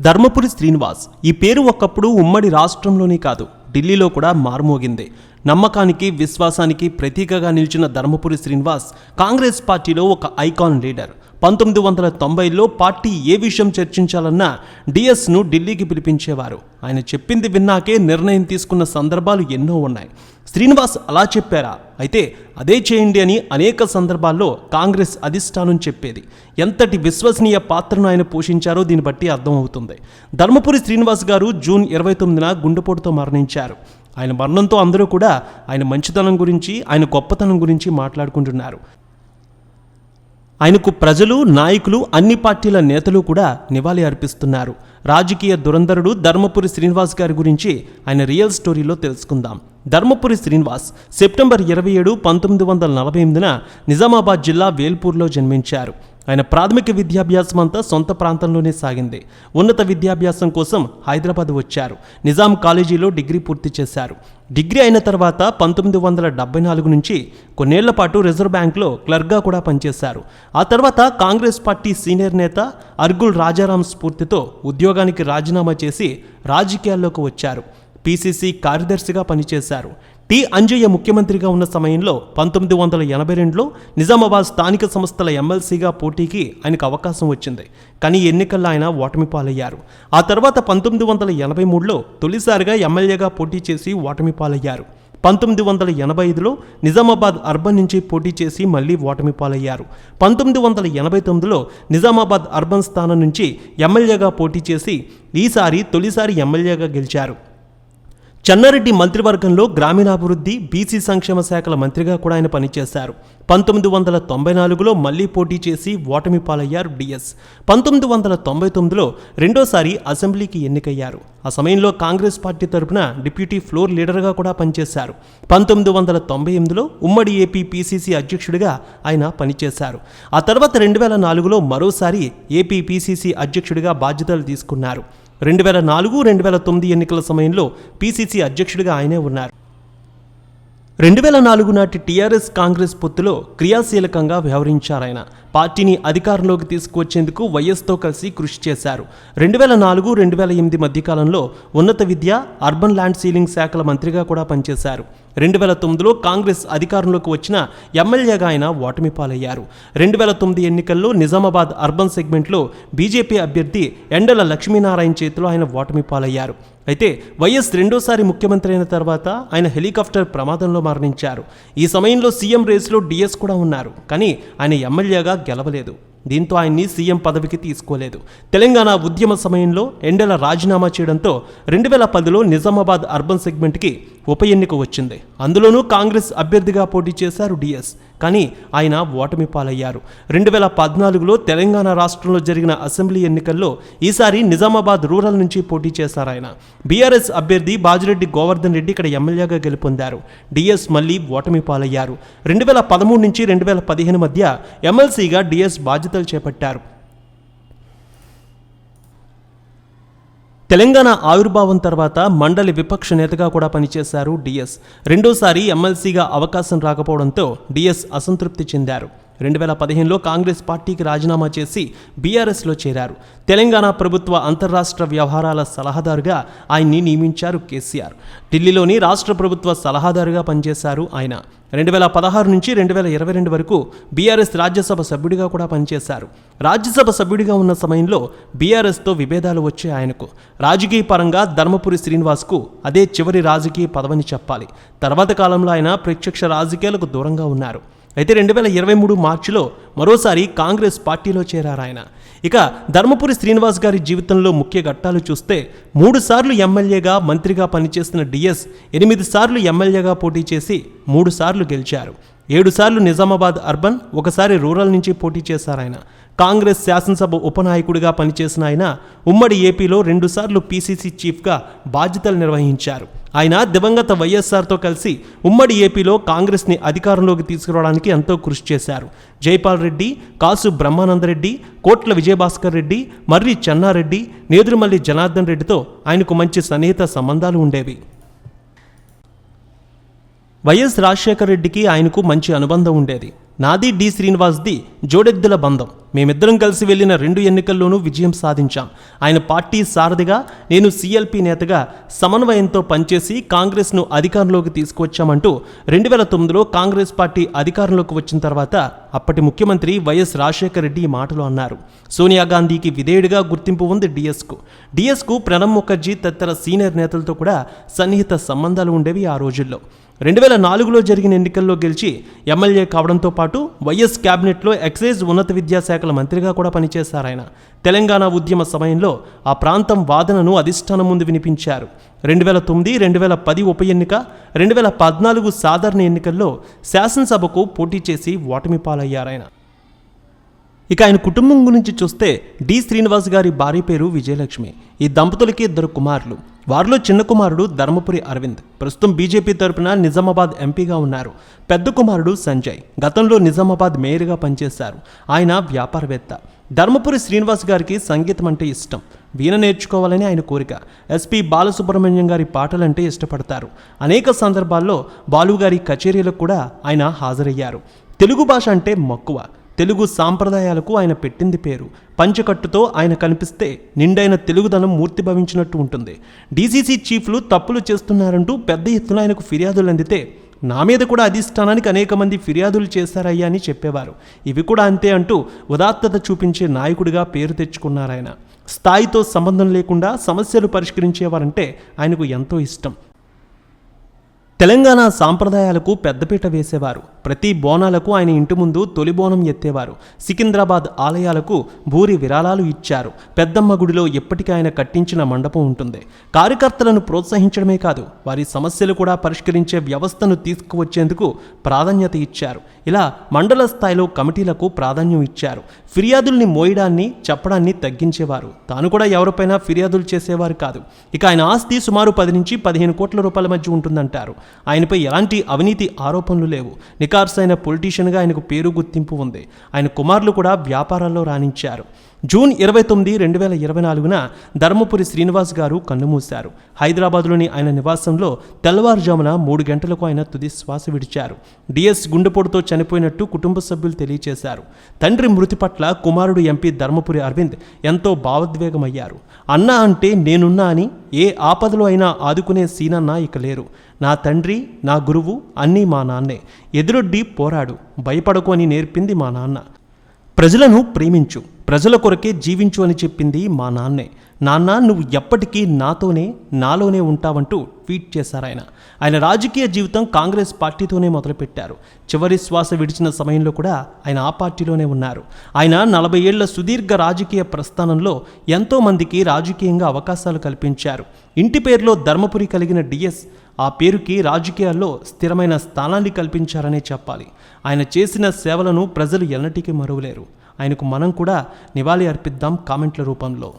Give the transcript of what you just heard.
ధర్మపురి శ్రీనివాస్ ఈ పేరు ఒకప్పుడు ఉమ్మడి రాష్ట్రంలోనే కాదు ఢిల్లీలో కూడా మారుమోగింది. నమ్మకానికి విశ్వాసానికి ప్రతీకగా నిలిచిన ధర్మపురి శ్రీనివాస్ కాంగ్రెస్ పార్టీలో ఒక ఐకాన్ లీడర్. పంతొమ్మిది వందల తొంభైలో పార్టీ ఏ విషయం చర్చించాలన్నా డిఎస్ను ఢిల్లీకి పిలిపించేవారు. ఆయన చెప్పింది విన్నాకే నిర్ణయం తీసుకున్న సందర్భాలు ఎన్నో ఉన్నాయి. శ్రీనివాస్ అలా చెప్పారా? అయితే అదే చేయండి అని అనేక సందర్భాల్లో కాంగ్రెస్ అధిష్టానం చెప్పేది. ఎంతటి విశ్వసనీయ పాత్రను ఆయన పోషించారో దీన్ని బట్టి అర్థమవుతుంది. ధర్మపురి శ్రీనివాస్ గారు జూన్ ఇరవై తొమ్మిదిన గుండెపోటుతో మరణించారు. ఆయన మరణంతో అందరూ కూడా ఆయన మంచితనం గురించి ఆయన గొప్పతనం గురించి మాట్లాడుకుంటున్నారు. ఆయనకు ప్రజలు నాయకులు అన్ని పార్టీల నేతలు కూడా నివాళి అర్పిస్తున్నారు. రాజకీయ దురంధరుడు ధర్మపురి శ్రీనివాస్ గారి గురించి ఆయన రియల్ స్టోరీలో తెలుసుకుందాం. ధర్మపురి శ్రీనివాస్ సెప్టెంబర్ ఇరవై ఏడు పంతొమ్మిది వందల నలభై ఎనిమిదిన నిజామాబాద్ జిల్లా వేల్పూర్లో జన్మించారు. ఆయన ప్రాథమిక విద్యాభ్యాసం అంతా సొంత ప్రాంతంలోనే సాగింది. ఉన్నత విద్యాభ్యాసం కోసం హైదరాబాద్ వచ్చారు. నిజాం కాలేజీలో డిగ్రీ పూర్తి చేశారు. డిగ్రీ అయిన తర్వాత పంతొమ్మిది వందల డెబ్బై నాలుగు నుంచి కొన్నేళ్ళ పాటు రిజర్వ్ బ్యాంక్లో క్లర్క్గా కూడా పనిచేశారు. ఆ తర్వాత కాంగ్రెస్ పార్టీ సీనియర్ నేత అర్గుల్ రాజారాం స్ఫూర్తితో ఉద్యోగానికి రాజీనామా చేసి రాజకీయాల్లోకి వచ్చారు. పీసీసీ కార్యదర్శిగా పనిచేశారు. టి. అంజయ్య ముఖ్యమంత్రిగా ఉన్న సమయంలో పంతొమ్మిది వందల ఎనభై రెండులో నిజామాబాద్ స్థానిక సంస్థల ఎమ్మెల్సీగా పోటీకి ఆయనకు అవకాశం వచ్చింది. కానీ ఎన్నికల్లో ఆయన ఓటమి పాలయ్యారు. ఆ తర్వాత పంతొమ్మిది వందల ఎనభై మూడులో తొలిసారిగా ఎమ్మెల్యేగా పోటీ చేసి ఓటమి పాలయ్యారు. పంతొమ్మిది వందల ఎనభై ఐదులో నిజామాబాద్ అర్బన్ నుంచి పోటీ చేసి మళ్ళీ ఓటమి పాలయ్యారు. పంతొమ్మిది వందల ఎనభై తొమ్మిదిలో నిజామాబాద్ అర్బన్ స్థానం నుంచి ఎమ్మెల్యేగా పోటీ చేసి ఈసారి తొలిసారి ఎమ్మెల్యేగా గెలిచారు. చెన్నారెడ్డి మంత్రివర్గంలో గ్రామీణాభివృద్ధి బీసీ సంక్షేమ శాఖల మంత్రిగా కూడా ఆయన పనిచేశారు. పంతొమ్మిది వందల తొంభై నాలుగులో మళ్ళీ పోటీ చేసి ఓటమి పాలయ్యారు డిఎస్. పంతొమ్మిది వందల తొంభై తొమ్మిదిలో రెండోసారి అసెంబ్లీకి ఎన్నికయ్యారు. ఆ సమయంలో కాంగ్రెస్ పార్టీ తరపున డిప్యూటీ ఫ్లోర్ లీడర్గా కూడా పనిచేశారు. పంతొమ్మిది వందల తొంభై ఎనిమిదిలో ఉమ్మడి ఏపీ పీసీసీ అధ్యక్షుడిగా ఆయన పనిచేశారు. ఆ తర్వాత రెండు వేల నాలుగులో మరోసారి ఏపీ పీసీసీ అధ్యక్షుడిగా బాధ్యతలు తీసుకున్నారు. రెండు వేల నాలుగు రెండు వేల తొమ్మిది ఎన్నికల సమయంలో పీసీసీ అధ్యక్షుడిగా ఆయనే ఉన్నారు. రెండు వేల నాలుగు నాటి టీఆర్ఎస్ కాంగ్రెస్ పొత్తులో క్రియాశీలకంగా వ్యవహరించారాయన పార్టీని అధికారంలోకి తీసుకువచ్చేందుకు వైఎస్తో కలిసి కృషి చేశారు. రెండు వేల నాలుగు రెండు వేల ఎనిమిది మధ్యకాలంలో ఉన్నత విద్య అర్బన్ ల్యాండ్ సీలింగ్ శాఖల మంత్రిగా కూడా పనిచేశారు. రెండు వేల తొమ్మిదిలో కాంగ్రెస్ అధికారంలోకి వచ్చిన ఎమ్మెల్యేగా ఆయన ఓటమి పాలయ్యారు. రెండు వేల తొమ్మిది ఎన్నికల్లో నిజామాబాద్ అర్బన్ సెగ్మెంట్లో బీజేపీ అభ్యర్థి ఎండల లక్ష్మీనారాయణ చేతిలో ఆయన ఓటమి పాలయ్యారు. అయితే వైఎస్ రెండోసారి ముఖ్యమంత్రి అయిన తర్వాత ఆయన హెలికాప్టర్ ప్రమాదంలో మరణించారు. ఈ సమయంలో సీఎం రేసులో డిఎస్ కూడా ఉన్నారు. కానీ ఆయన ఎమ్మెల్యేగా గెలవలేదు. దీంతో ఆయన్ని సీఎం పదవికి తీసుకోలేదు. తెలంగాణ ఉద్యమ సమయంలో ఎండల రాజీనామా చేయడంతో రెండు వేల పదిలో నిజామాబాద్ అర్బన్ సెగ్మెంట్కి ఉప ఎన్నిక వచ్చింది. అందులోనూ కాంగ్రెస్ అభ్యర్థిగా పోటీ చేశారు డిఎస్. కానీ ఆయన ఓటమి పాలయ్యారు. రెండు వేల పద్నాలుగులో తెలంగాణ రాష్ట్రంలో జరిగిన అసెంబ్లీ ఎన్నికల్లో ఈసారి నిజామాబాద్ రూరల్ నుంచి పోటీ చేశారు ఆయన. బీఆర్ఎస్ అభ్యర్థి బాజిరెడ్డి గోవర్ధన్ రెడ్డి ఇక్కడ ఎమ్మెల్యేగా గెలుపొందారు. డిఎస్ మళ్ళీ ఓటమి పాలయ్యారు. రెండు వేల పదమూడు నుంచి రెండు వేల పదిహేను మధ్య ఎమ్మెల్సీగా డిఎస్ బాధ్యతలు చేపట్టారు. తెలంగాణ ఆవిర్భావం తర్వాత మండలి విపక్ష నేతగా కూడా పనిచేశారు డిఎస్. రెండోసారి ఎమ్మెల్సీగా అవకాశం రాకపోవడంతో డిఎస్ అసంతృప్తి చెందారు. రెండు వేల పదిహేనులో కాంగ్రెస్ పార్టీకి రాజీనామా చేసి బీఆర్ఎస్లో చేరారు. తెలంగాణ ప్రభుత్వ అంతర్రాష్ట్ర వ్యవహారాల సలహాదారుగా ఆయన్ని నియమించారు కేసీఆర్. ఢిల్లీలోని రాష్ట్ర ప్రభుత్వ సలహాదారుగా పనిచేశారు ఆయన. రెండు వేల పదహారు నుంచి రెండు వేల ఇరవై రెండు వరకు బీఆర్ఎస్ రాజ్యసభ సభ్యుడిగా కూడా పనిచేశారు. రాజ్యసభ సభ్యుడిగా ఉన్న సమయంలో బీఆర్ఎస్తో విభేదాలు వచ్చే ఆయనకు. రాజకీయ పరంగా ధర్మపురి శ్రీనివాస్కు అదే చివరి రాజకీయ పదవని చెప్పాలి. తర్వాత కాలంలో ఆయన ప్రత్యక్ష రాజకీయాలకు దూరంగా ఉన్నారు. అయితే రెండు వేల ఇరవై మూడు మార్చిలో మరోసారి కాంగ్రెస్ పార్టీలో చేరారాయన ఇక ధర్మపురి శ్రీనివాస్ గారి జీవితంలో ముఖ్య ఘట్టాలు చూస్తే మూడుసార్లు ఎమ్మెల్యేగా మంత్రిగా పనిచేసిన డిఎస్ ఎనిమిది సార్లు ఎమ్మెల్యేగా పోటీ చేసి మూడు సార్లు గెలిచారు. ఏడుసార్లు నిజామాబాద్ అర్బన్ ఒకసారి రూరల్ నుంచి పోటీ చేశారాయన కాంగ్రెస్ శాసనసభ ఉపనాయకుడిగా పనిచేసిన ఆయన ఉమ్మడి ఏపీలో రెండుసార్లు పీసీసీ చీఫ్గా బాధ్యతలు నిర్వహించారు. ఆయన దివంగత వైఎస్ఆర్తో కలిసి ఉమ్మడి ఏపీలో కాంగ్రెస్ని అధికారంలోకి తీసుకురావడానికి ఎంతో కృషి చేశారు. జైపాల్ రెడ్డి కాసు బ్రహ్మానందరెడ్డి కోట్ల విజయభాస్కర్ రెడ్డి మర్రి చెన్నారెడ్డి నేదురుమల్లి జనార్దన్ రెడ్డితో ఆయనకు మంచి సన్నిహిత సంబంధాలు ఉండేవి. వైఎస్ రాజశేఖర రెడ్డికి ఆయనకు మంచి అనుబంధం ఉండేది. నాది డి శ్రీనివాస్ది జోడెద్దుల బంధం. మేమిద్దరం కలిసి వెళ్ళిన రెండు ఎన్నికల్లోనూ విజయం సాధించాం. ఆయన పార్టీ సారథిగా నేను సిఎల్పి నేతగా సమన్వయంతో పనిచేసి కాంగ్రెస్ను అధికారంలోకి తీసుకువచ్చామంటూ రెండు వేల తొమ్మిదిలో కాంగ్రెస్ పార్టీ అధికారంలోకి వచ్చిన తర్వాత అప్పటి ముఖ్యమంత్రి వైఎస్ రాజశేఖర రెడ్డి ఈ మాటలు అన్నారు. సోనియా గాంధీకి విధేయుడిగా గుర్తింపు ఉంది డిఎస్కు. డిఎస్కు ప్రణబ్ ముఖర్జీ తదితర సీనియర్ నేతలతో కూడా సన్నిహిత సంబంధాలు ఉండేవి ఆ రోజుల్లో. రెండు వేల నాలుగులో జరిగిన ఎన్నికల్లో గెలిచి ఎమ్మెల్యే కావడంతో పాటు వైఎస్ క్యాబినెట్లో ఎక్సైజ్ ఉన్నత విద్యాశాఖల మంత్రిగా కూడా పనిచేశారు ఆయన. తెలంగాణ ఉద్యమ సమయంలో ఆ ప్రాంతం వాదనను అధిష్టానం ముందు వినిపించారు. రెండు వేల తొమ్మిది రెండు వేల పది ఉప ఎన్నిక రెండు వేల పద్నాలుగు సాధారణ ఎన్నికల్లో శాసనసభకు పోటీ చేసి ఓటమి పాలయ్యారాయన ఇక ఆయన కుటుంబం గురించి చూస్తే డి. శ్రీనివాస్ గారి భార్య పేరు విజయలక్ష్మి ఈ దంపతులకి ఇద్దరు కుమారులు. వారిలో చిన్న కుమారుడు ధర్మపురి అరవింద్. ప్రస్తుతం బీజేపీ తరపున నిజామాబాద్ ఎంపీగా ఉన్నారు. పెద్ద కుమారుడు సంజయ్. గతంలో నిజామాబాద్ మేయర్గా పనిచేశారు. ఆయన వ్యాపారవేత్త. ధర్మపురి శ్రీనివాస్ గారికి సంగీతం అంటే ఇష్టం. వీణ నేర్చుకోవాలని ఆయన కోరిక. ఎస్పి బాలసుబ్రహ్మణ్యం గారి పాటలంటే ఇష్టపడతారు. అనేక సందర్భాల్లో బాలు గారి కచేరీలకు కూడా ఆయన హాజరయ్యారు. తెలుగు భాష అంటే మక్కువ. తెలుగు సాంప్రదాయాలకు ఆయన పెట్టింది పేరు. పంచకట్టుతో ఆయన కనిపిస్తే నిండైన తెలుగుదనం మూర్తిభవించినట్టు ఉంటుంది. డీసీసీ చీఫ్లు తప్పులు చేస్తున్నారంటూ పెద్ద ఎత్తున ఆయనకు ఫిర్యాదులు అందితే నా మీద కూడా అధిష్టానానికి అనేక మంది ఫిర్యాదులు చేశారయ్యా అని చెప్పేవారు. ఇవి కూడా అంతే అంటూ ఉదాత్తత చూపించే నాయకుడిగా పేరు తెచ్చుకున్నారాయన. స్థాయితో సంబంధం లేకుండా సమస్యలు పరిష్కరించేవారంటే ఆయనకు ఎంతో ఇష్టం. తెలంగాణ సాంప్రదాయాలకు పెద్దపీట వేసేవారు. ప్రతి బోనాలకు ఆయన ఇంటి ముందు తొలి బోనం ఎత్తేవారు. సికింద్రాబాద్ ఆలయాలకు భూరి విరాళాలు ఇచ్చారు. పెద్దమ్మ గుడిలో ఎప్పటికీ ఆయన కట్టించిన మండపం ఉంటుంది. కార్యకర్తలను ప్రోత్సహించడమే కాదు వారి సమస్యలు కూడా పరిష్కరించే వ్యవస్థను తీసుకువచ్చేందుకు ప్రాధాన్యత ఇచ్చారు. ఇలా మండల స్థాయిలో కమిటీలకు ప్రాధాన్యం ఇచ్చారు. ఫిర్యాదుల్ని మోయడాన్ని చెప్పడాన్ని తగ్గించేవారు. తాను కూడా ఎవరిపైనా ఫిర్యాదులు చేసేవారు కాదు. ఇక ఆయన ఆస్తి సుమారు పది నుంచి పదిహేను కోట్ల రూపాయల మధ్య ఉంటుందంటారు. ఆయనపై ఎలాంటి అవినీతి ఆరోపణలు లేవు. నికార్సైన పొలిటీషియన్గా ఆయనకు పేరు గుర్తింపు ఉంది. ఆయన కుమారులు కూడా వ్యాపారాల్లో రాణించారు. జూన్ ఇరవై తొమ్మిది రెండు వేల ఇరవై నాలుగున ధర్మపురి శ్రీనివాస్ గారు కన్నుమూశారు. హైదరాబాద్లోని ఆయన నివాసంలో తెల్లవారుజామున మూడు గంటలకు ఆయన తుది శ్వాస విడిచారు. డిఎస్ గుండెపోటుతో చనిపోయినట్టు కుటుంబ సభ్యులు తెలియచేశారు. తండ్రి మృతి పట్ల కుమారుడు ఎంపీ ధర్మపురి అరవింద్ ఎంతో భావోద్వేగమయ్యారు. అన్న అంటే నేనున్నా అని ఏ ఆపదలో అయినా ఆదుకునే సీనన్న ఇక లేరు. నా తండ్రి నా గురువు అన్నీ మా నాన్నే. ఎదురొడ్డి పోరాడు. భయపడకు అని నేర్పింది మా నాన్న. ప్రజలను ప్రేమించు. ప్రజల కొరకే జీవించు అని చెప్పింది మా నాన్నే. నాన్న నువ్వు ఎప్పటికీ నాతోనే నాలోనే ఉంటావంటూ ట్వీట్ చేశారు ఆయన. ఆయన రాజకీయ జీవితం కాంగ్రెస్ పార్టీతోనే మొదలుపెట్టారు. చివరి శ్వాస విడిచిన సమయంలో కూడా ఆయన ఆ పార్టీలోనే ఉన్నారు. ఆయన నలభై ఏళ్ళ సుదీర్ఘ రాజకీయ ప్రస్థానంలో ఎంతో మందికి రాజకీయంగా అవకాశాలు కల్పించారు. ఇంటి పేరులో ధర్మపురి కలిగిన డిఎస్ ఆ పేరుకి రాజకీయాల్లో స్థిరమైన స్థానాన్ని కల్పించారనే చెప్పాలి. ఆయన చేసిన సేవలను ప్రజలు ఎన్నటికీ మరువలేరు. ఆయనకు మనం కూడా నివాళి అర్పిద్దాం కామెంట్ల రూపంలో.